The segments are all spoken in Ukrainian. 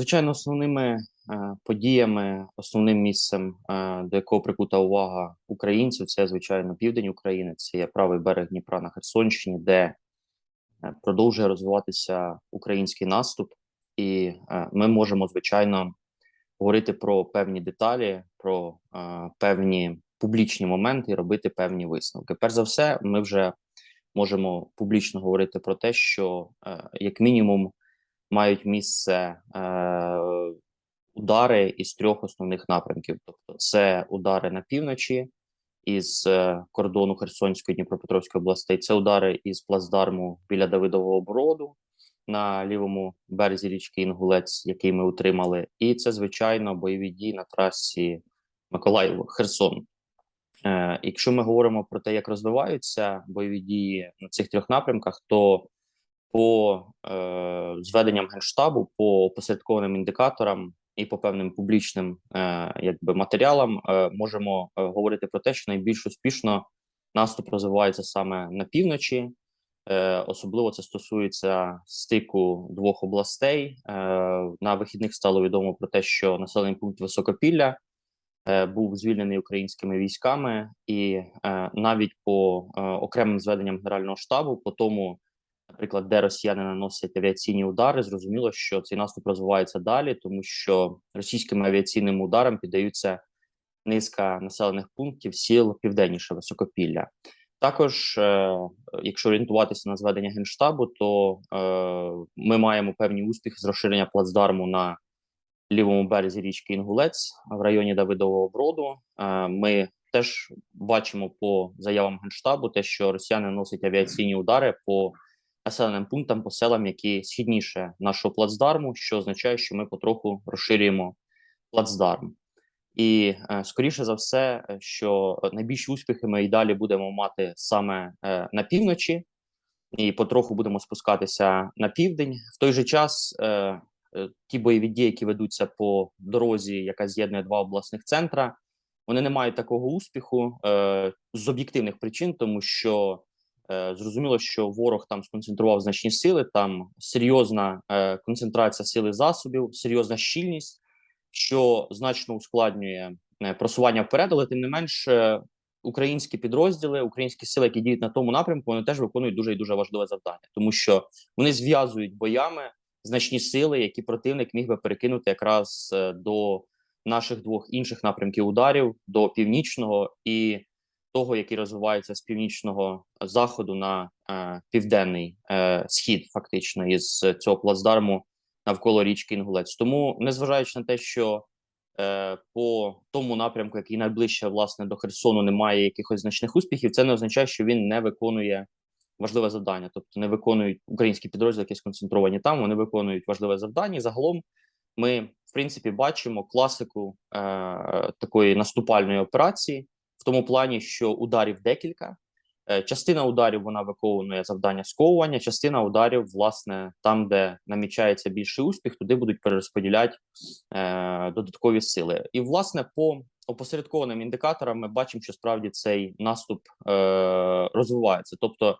Звичайно, основними е, подіями, основним місцем, е, до якого прикута увага українців, це звичайно південь України. Це є правий берег Дніпра на Херсонщині, де е, продовжує розвиватися український наступ, і ми можемо звичайно говорити про певні деталі, про певні публічні моменти і робити певні висновки. Перш за все, ми вже можемо публічно говорити про те, що як мінімум мають місце е, удари із трьох основних напрямків. Тобто, це удари на півночі із е, кордону Херсонської Дніпропетровської областей, це удари із плацдарму біля Давидового Броду на лівому березі річки Інгулець, який ми утримали, і це звичайно бойові дії на трасі Миколаїв Херсон. Е, якщо ми говоримо про те, як розвиваються бойові дії на цих трьох напрямках, то по е, зведенням генштабу, по опосередкованим індикаторам і по певним публічним е, якби матеріалам е, можемо е, говорити про те, що найбільш успішно наступ розвивається саме на півночі. Е, особливо це стосується стику двох областей. Е, на вихідних стало відомо про те, що населений пункт Високопілля е, був звільнений українськими військами, і навіть по окремим зведенням Генерального штабу, по тому, наприклад, де росіяни наносять авіаційні удари, зрозуміло, що цей наступ розвивається далі, тому що російським авіаційним ударам піддаються низка населених пунктів сіл південніше Високопілля. Також, е, якщо орієнтуватися на зведення генштабу, то е, ми маємо певні успіхи з розширення плацдарму на лівому березі річки Інгулець в районі Давидового Броду. Е, ми теж бачимо по заявам генштабу, те, що росіяни носять авіаційні удари по населеним пунктам, по селам, які східніше нашого плацдарму, що означає, що ми потроху розширюємо плацдарм. І е, скоріше за все, що найбільші успіхи ми і далі будемо мати саме е, на півночі, і потроху будемо спускатися на південь. В той же час е, ті бойові дії, які ведуться по дорозі, яка з'єднує два обласних центра, вони не мають такого успіху з об'єктивних причин, тому що зрозуміло, що ворог там сконцентрував значні сили, там серйозна е, концентрація сили засобів, серйозна щільність що значно ускладнює е, просування вперед, але тим не менш, е, українські підрозділи, українські сили, які діють на тому напрямку, вони теж виконують дуже і дуже важливе завдання, тому що вони зв'язують боями значні сили, які противник міг би перекинути якраз е, до наших двох інших напрямків ударів до північного і того, який розвивається з північного заходу на е, південний е, схід, фактично із цього плацдарму навколо річки Інгулець. Тому, незважаючи на те, що е, по тому напрямку, який найближче власне до Херсону, немає якихось значних успіхів, це не означає, що він не виконує важливе завдання. Тобто не виконують українські підрозділи, які сконцентровані там. Вони виконують важливе завдання. Загалом ми, в принципі, бачимо класику е, такої наступальної операції в тому плані, що ударів декілька. Е, частина ударів вона виконує завдання сковування, частина ударів, власне, там, де намічається більший успіх, туди будуть перерозподіляти е, додаткові сили. І, власне, по опосередкованим індикаторам ми бачимо, що справді цей наступ е, розвивається. Тобто,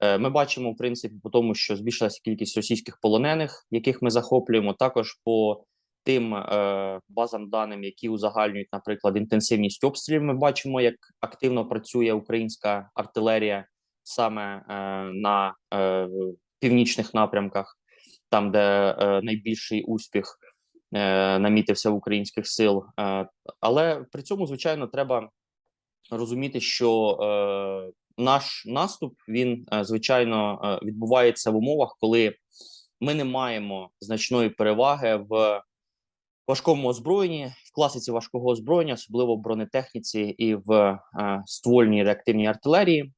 е, ми бачимо, в принципі, по тому, що збільшилася кількість російських полонених, яких ми захоплюємо, також по тим е, базам даним, які узагальнюють, наприклад, інтенсивність обстрілів, ми бачимо, як активно працює українська артилерія саме е, на е, північних напрямках, там де е, найбільший успіх е, намітився в українських сил. Е, але при цьому, звичайно, треба розуміти, що е, наш наступ він звичайно відбувається в умовах, коли ми не маємо значної переваги в важкому озброєнні, в класиці важкого озброєння, особливо в бронетехніці і в е, ствольній реактивній артилерії.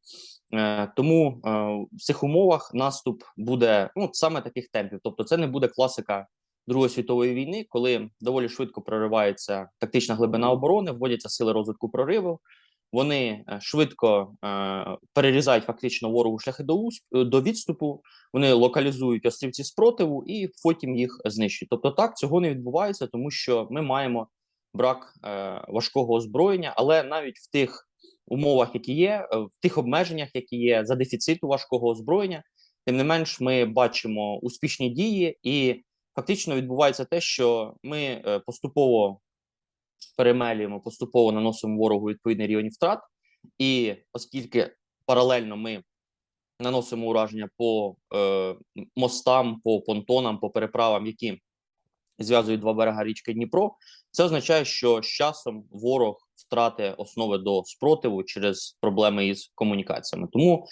Е, тому е, в цих умовах наступ буде ну саме таких темпів. Тобто, це не буде класика Другої світової війни, коли доволі швидко проривається тактична глибина оборони, вводяться сили розвитку прориву. Вони е, швидко е, перерізають фактично ворогу шляхи до усп- до відступу. Вони локалізують острівці спротиву і потім їх знищують. Тобто, так цього не відбувається, тому що ми маємо брак е, важкого озброєння, але навіть в тих умовах, які є, е, в тих обмеженнях, які є за дефіциту важкого озброєння, тим не менш, ми бачимо успішні дії, і фактично відбувається те, що ми е, поступово перемелюємо, поступово наносимо ворогу відповідний рівень втрат, і оскільки паралельно ми наносимо ураження по е, мостам, по понтонам, по переправам, які зв'язують два берега річки Дніпро, це означає, що з часом ворог втрати основи до спротиву через проблеми із комунікаціями. Тому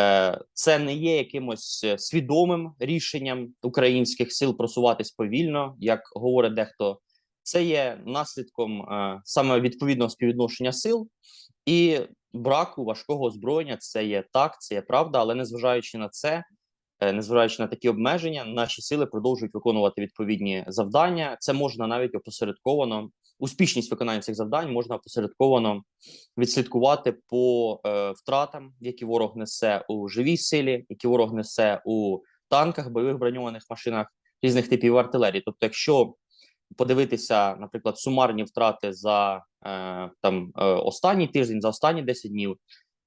е, це не є якимось е, свідомим рішенням українських сил просуватись повільно, як говорить дехто. Це є наслідком е, саме відповідного співвідношення сил і браку важкого озброєння. Це є так, це є правда, але незважаючи на це, е, незважаючи на такі обмеження, наші сили продовжують виконувати відповідні завдання. Це можна навіть опосередковано. Успішність виконання цих завдань можна опосередковано відслідкувати по е, втратам, які ворог несе у живій силі, які ворог несе у танках, бойових броньованих машинах різних типів артилерії. Тобто, якщо подивитися, наприклад, сумарні втрати за е, там е, останній тиждень, за останні 10 днів,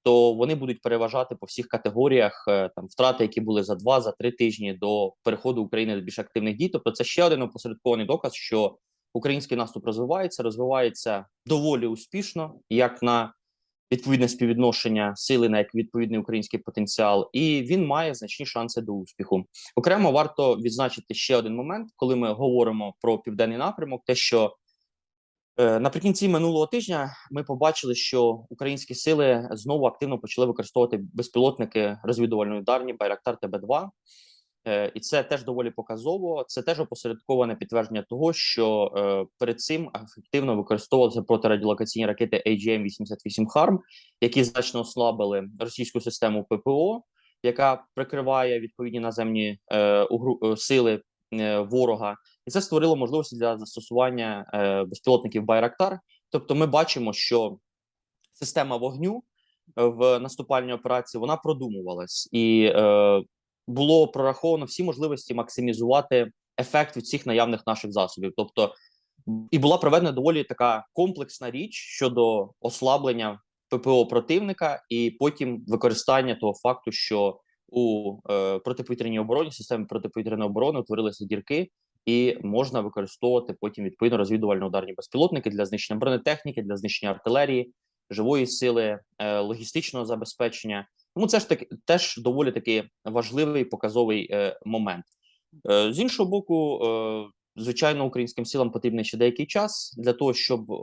то вони будуть переважати по всіх категоріях е, там втрати, які були за два за три тижні до переходу України до більш активних дій. Тобто, це ще один опосередкований доказ, що український наступ розвивається, розвивається доволі успішно, як на відповідне співвідношення сили на як відповідний український потенціал, і він має значні шанси до успіху. Окремо варто відзначити ще один момент, коли ми говоримо про південний напрямок, те, що е, наприкінці минулого тижня ми побачили, що українські сили знову активно почали використовувати безпілотники розвідувальної ударні Байрактар ТБ2. Е, і це теж доволі показово. Це теж опосередковане підтвердження того, що е, перед цим ефективно використовувалися протирадіолокаційні ракети AGM-88 HARM, які значно ослабили російську систему ППО, яка прикриває відповідні наземні е, е, сили е, ворога, і це створило можливості для застосування е, безпілотників Байрактар. Тобто, ми бачимо, що система вогню е, в наступальній операції вона продумувалась і. Е, було прораховано всі можливості максимізувати ефект від всіх наявних наших засобів. Тобто, і була проведена доволі така комплексна річ щодо ослаблення ППО противника, і потім використання того факту, що у е, протиповітряній обороні системі протиповітряної оборони утворилися дірки, і можна використовувати потім відповідно розвідувально-ударні безпілотники для знищення бронетехніки, для знищення артилерії, живої сили, е, логістичного забезпечення. Тому це ж таки теж доволі таки важливий показовий е, момент. Е, з іншого боку, е, звичайно, українським силам потрібен ще деякий час для того, щоб е,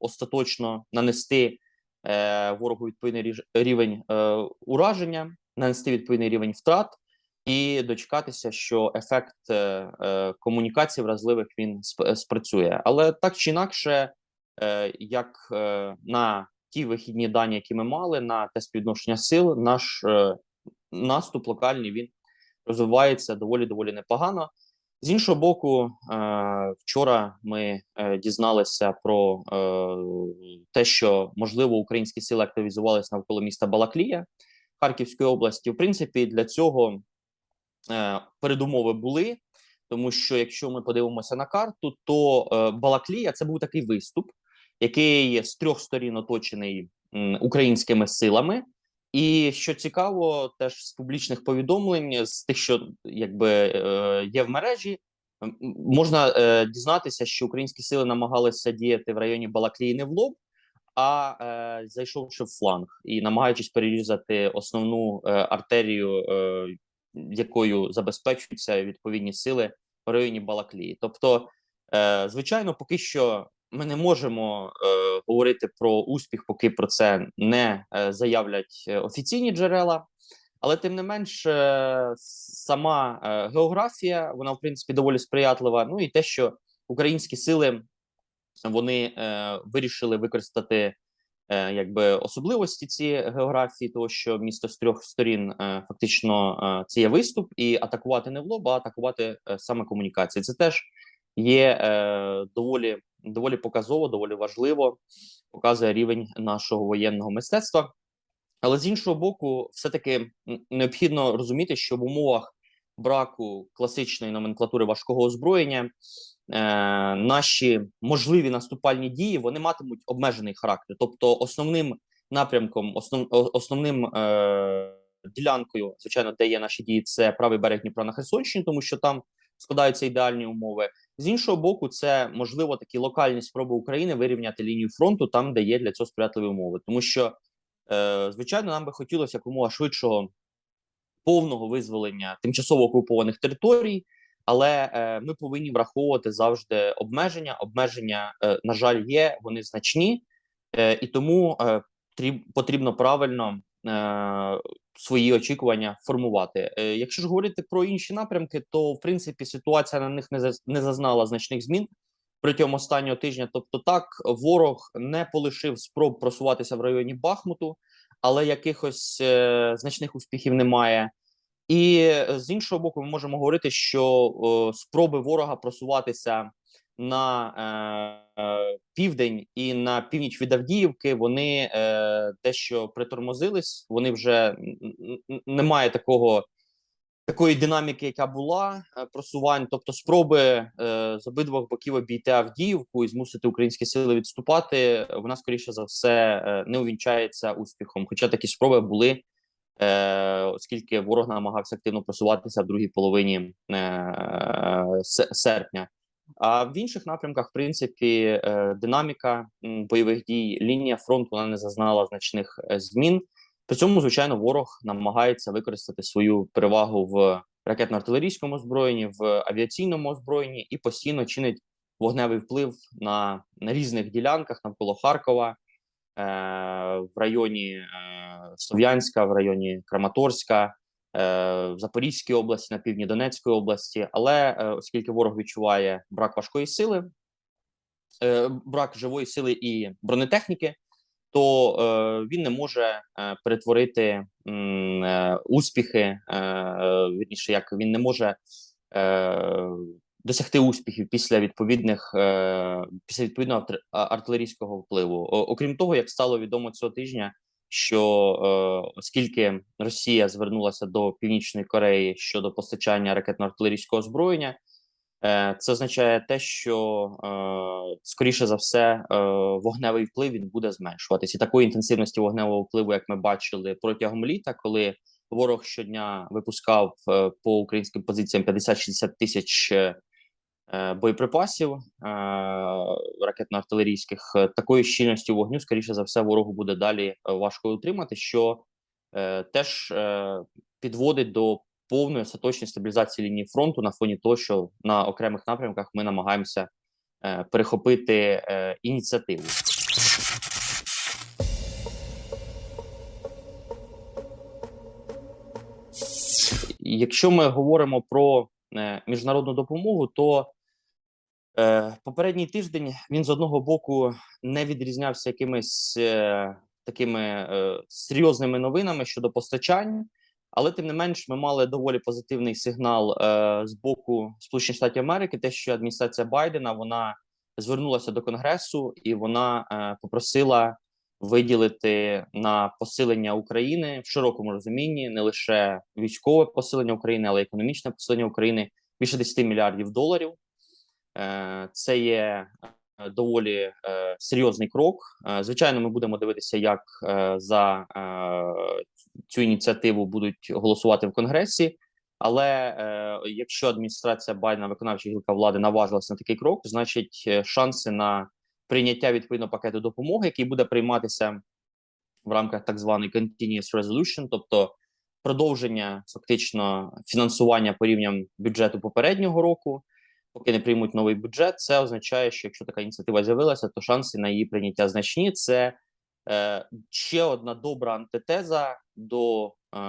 остаточно нанести е, ворогу відповідний рівень е, ураження, нанести відповідний рівень втрат. І дочекатися, що ефект е, е, комунікації вразливих він спрацює, але так чи інакше, е, як е, на ті вихідні дані, які ми мали на те співвідношення сил, наш е, наступ локальний він розвивається доволі доволі непогано. З іншого боку, е, вчора ми е, дізналися про те, що можливо українські сили активізувалися навколо міста Балаклія Харківської області. В принципі, для цього передумови були. Тому що якщо ми подивимося на карту, то Балаклія це був такий виступ, який з трьох сторін оточений українськими силами. І що цікаво, теж з публічних повідомлень, з тих, що якби е, є в мережі, можна е, дізнатися, що українські сили намагалися діяти в районі Балаклії не в лоб, а е, зайшовши в фланг і намагаючись перерізати основну артерію, якою забезпечуються відповідні сили в районі Балаклії. Тобто, звичайно, поки що ми не можемо е, говорити про успіх, поки про це не е, заявлять е, офіційні джерела. Але тим не менш, е, сама е, географія, вона в принципі доволі сприятлива. Ну і те, що українські сили вони е, вирішили використати е, якби особливості цієї географії, того що місто з трьох сторін е, фактично е, це є виступ, і атакувати не в лоб, а атакувати е, саме комунікації. Це теж є е, доволі доволі показово, доволі важливо показує рівень нашого воєнного мистецтва. Але з іншого боку, все-таки необхідно розуміти, що в умовах браку класичної номенклатури важкого озброєння е, наші можливі наступальні дії вони матимуть обмежений характер. Тобто, основним напрямком, основ, основним е, ділянкою, звичайно, де є наші дії, це правий берег Дніпра на Херсонщині, тому що там складаються ідеальні умови. З іншого боку, це можливо такі локальні спроби України вирівняти лінію фронту там, де є для цього сприятливі умови, тому що е, звичайно нам би хотілося якомога швидшого повного визволення тимчасово окупованих територій. Але е, ми повинні враховувати завжди обмеження. Обмеження, е, на жаль, є, вони значні, е, і тому е, потрібно правильно свої очікування формувати. Е, якщо ж говорити про інші напрямки, то в принципі ситуація на них не, зазнала значних змін протягом останнього тижня. Тобто, так ворог не полишив спроб просуватися в районі Бахмуту, але якихось е, значних успіхів немає. І е, з іншого боку, ми можемо говорити, що спроби ворога просуватися на е, південь і на північ від Авдіївки вони е, дещо притормозились. Вони вже немає такого такої динаміки, яка була е, просувань. Тобто, спроби е, з обидвох боків обійти Авдіївку і змусити українські сили відступати. Вона скоріше за все е, не увінчається успіхом. Хоча такі спроби були е, оскільки ворог намагався активно просуватися в другій половині се- серпня. А в інших напрямках, в принципі, е, динаміка бойових дій, лінія фронту вона не зазнала значних е, змін. При цьому, звичайно, ворог намагається використати свою перевагу в ракетно-артилерійському озброєнні, в авіаційному озброєнні і постійно чинить вогневий вплив на, на різних ділянках навколо Харкова, е, в районі Слов'янська, в районі Краматорська, в Запорізькій області, на півдні Донецької області. Але е, оскільки ворог відчуває брак важкої сили, е, брак живої сили і бронетехніки, то е, він не може е, перетворити е, успіхи, е, вірніше, як він не може е, досягти успіхів після відповідних е, після відповідного артилерійського впливу. Окрім того, як стало відомо цього тижня, що е, оскільки Росія звернулася до Північної Кореї щодо постачання ракетно-артилерійського озброєння, е, це означає те, що е, скоріше за все е, вогневий вплив він буде зменшуватись. І такої інтенсивності вогневого впливу, як ми бачили протягом літа, коли ворог щодня випускав е, по українським позиціям 50-60 тисяч е, боєприпасів е, ракетно-артилерійських, е, такої щільності вогню, скоріше за все, ворогу буде далі е, важко утримати, що е, теж е, підводить до повної остаточної стабілізації лінії фронту на фоні того, що на окремих напрямках ми намагаємося е, перехопити е, ініціативу. Якщо ми говоримо про е, міжнародну допомогу, то е, попередній тиждень він з одного боку не відрізнявся якимись е, такими е, серйозними новинами щодо постачань, але тим не менш ми мали доволі позитивний сигнал е, з боку Сполучених Штатів Америки, те, що адміністрація Байдена вона звернулася до Конгресу і вона е, попросила виділити на посилення України в широкому розумінні не лише військове посилення України, але й економічне посилення України більше 10 мільярдів доларів. Е, Це є е, доволі е, серйозний крок. Звичайно, ми будемо дивитися, як за цю ініціативу будуть голосувати в Конгресі. Але е, якщо адміністрація Байдена, виконавча гілка влади, наважилася на такий крок, значить шанси на прийняття відповідного пакету допомоги, який буде прийматися в рамках так званої Continuous Resolution, тобто продовження фактично фінансування по бюджету попереднього року, поки не приймуть новий бюджет, це означає, що якщо така ініціатива з'явилася, то шанси на її прийняття значні. Це е, ще одна добра антитеза до е,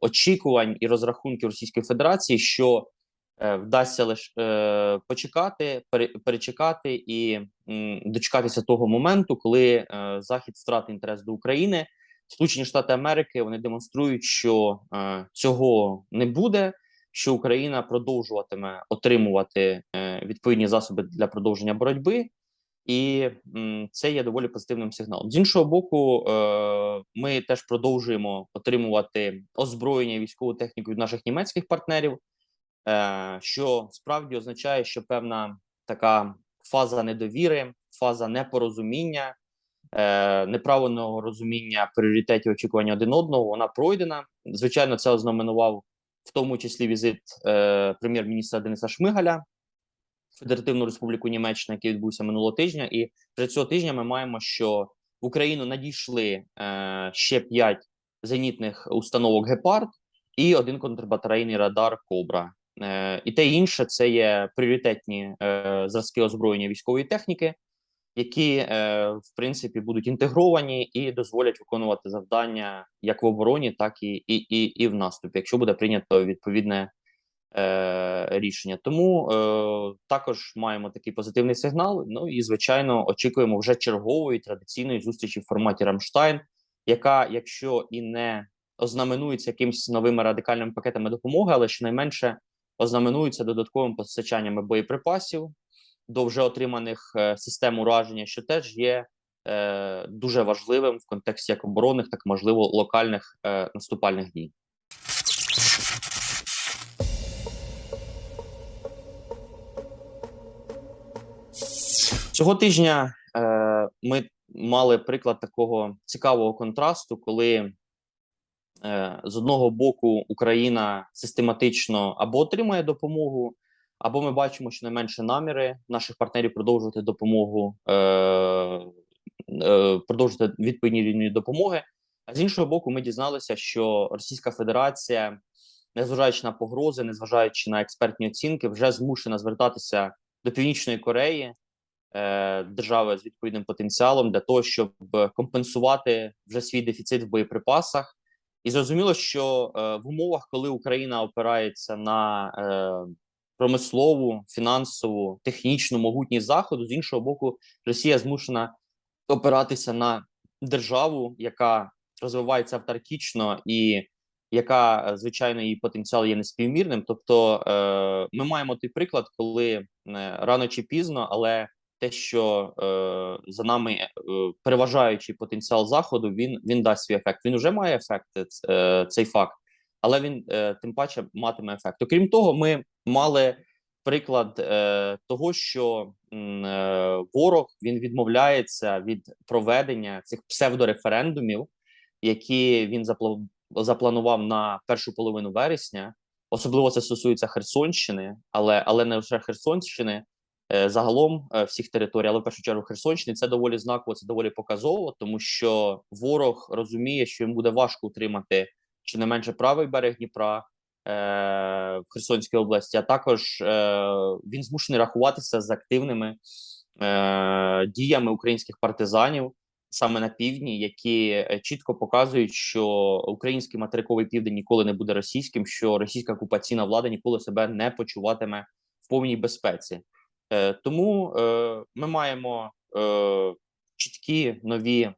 очікувань і розрахунків Російської Федерації, що е, вдасться лише е, почекати, пере, перечекати і м, дочекатися того моменту, коли е, Захід втратить інтерес до України. Сполучені Штати Америки вони демонструють, що е, цього не буде. Що Україна продовжуватиме отримувати е, відповідні засоби для продовження боротьби, і це є доволі позитивним сигналом. З іншого боку, е, ми теж продовжуємо отримувати озброєння і військову техніку від наших німецьких партнерів, е, що справді означає, що певна така фаза недовіри, фаза непорозуміння, неправильного розуміння пріоритетів очікування один одного, вона пройдена. Звичайно, це ознаменував в тому числі візит е, прем'єр-міністра Дениса Шмигаля в Федеративну Республіку Німеччина, який відбувся минулого тижня. І вже цього тижня ми маємо, що в Україну надійшли е, ще п'ять зенітних установок Гепард і один контрбатарейний радар Кобра. Е, і те інше це є пріоритетні е, зразки озброєння військової техніки, які е, в принципі будуть інтегровані і дозволять виконувати завдання як в обороні, так і, і, і, і в наступі, якщо буде прийнято відповідне е, рішення. Тому е, також маємо такий позитивний сигнал. Ну і звичайно, очікуємо вже чергової традиційної зустрічі в форматі Рамштайн, яка, якщо і не ознаменується якимись новими радикальними пакетами допомоги, але щонайменше ознаменується додатковим постачаннями боєприпасів до вже отриманих е, систем ураження, що теж є е, дуже важливим в контексті як оборонних, так можливо локальних е, наступальних дій. Цього тижня е, ми мали приклад такого цікавого контрасту, коли е, з одного боку Україна систематично або отримує допомогу, або ми бачимо щонайменше наміри наших партнерів продовжувати допомогу, е, е, продовжувати відповідні рівні допомоги. А з іншого боку, ми дізналися, що Російська Федерація, незважаючи на погрози, незважаючи на експертні оцінки, вже змушена звертатися до Північної Кореї, е, держави з відповідним потенціалом, для того, щоб компенсувати вже свій дефіцит в боєприпасах. І зрозуміло, що е, в умовах, коли Україна опирається на е, промислову, фінансову, технічну могутність заходу, з іншого боку, Росія змушена опиратися на державу, яка розвивається автаркічно і яка е, звичайно її потенціал є неспівмірним. Тобто, е, ми маємо той приклад, коли е, рано чи пізно, але те, що е, за нами е, переважаючий потенціал заходу, він він дасть свій ефект. Він вже має ефект, е, цей факт, але він е, тим паче матиме ефект. Окрім того, ми мали приклад е, того, що е, ворог він відмовляється від проведення цих псевдореферендумів, які він запла запланував на першу половину вересня. Особливо це стосується Херсонщини, але але не лише Херсонщини, е, загалом е, всіх територій, але в першу чергу Херсонщини. Це доволі знаково, це доволі показово, тому що ворог розуміє, що йому буде важко утримати чи не менше правий берег Дніпра е, в Херсонській області. А також е, він змушений рахуватися з активними е, діями українських партизанів саме на півдні, які е, чітко показують, що український материковий південь ніколи не буде російським, що російська окупаційна влада ніколи себе не почуватиме в повній безпеці. Е, Тому е, ми маємо е, чіткі нові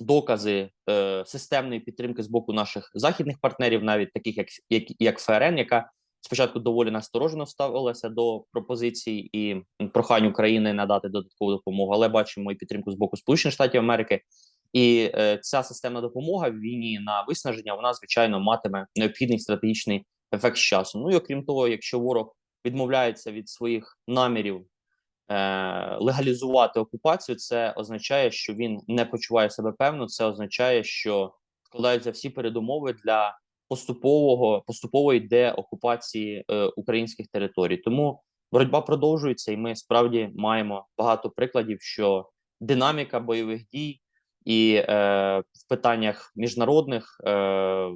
докази е, системної підтримки з боку наших західних партнерів, навіть таких як як, як ФРН, яка спочатку доволі насторожено ставилася до пропозицій і прохань України надати додаткову допомогу, але бачимо і підтримку з боку Сполучених Штатів Америки. І е, ця системна допомога в війні на виснаження вона звичайно матиме необхідний стратегічний ефект з часу. Ну і окрім того, якщо ворог відмовляється від своїх намірів легалізувати окупацію, це означає, що він не почуває себе певно. Це означає, що складаються всі передумови для поступового поступової деокупації е, українських територій. Тому боротьба продовжується, і ми справді маємо багато прикладів, що динаміка бойових дій і е, в питаннях міжнародних е,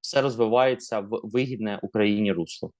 все розвивається в вигідне Україні русло.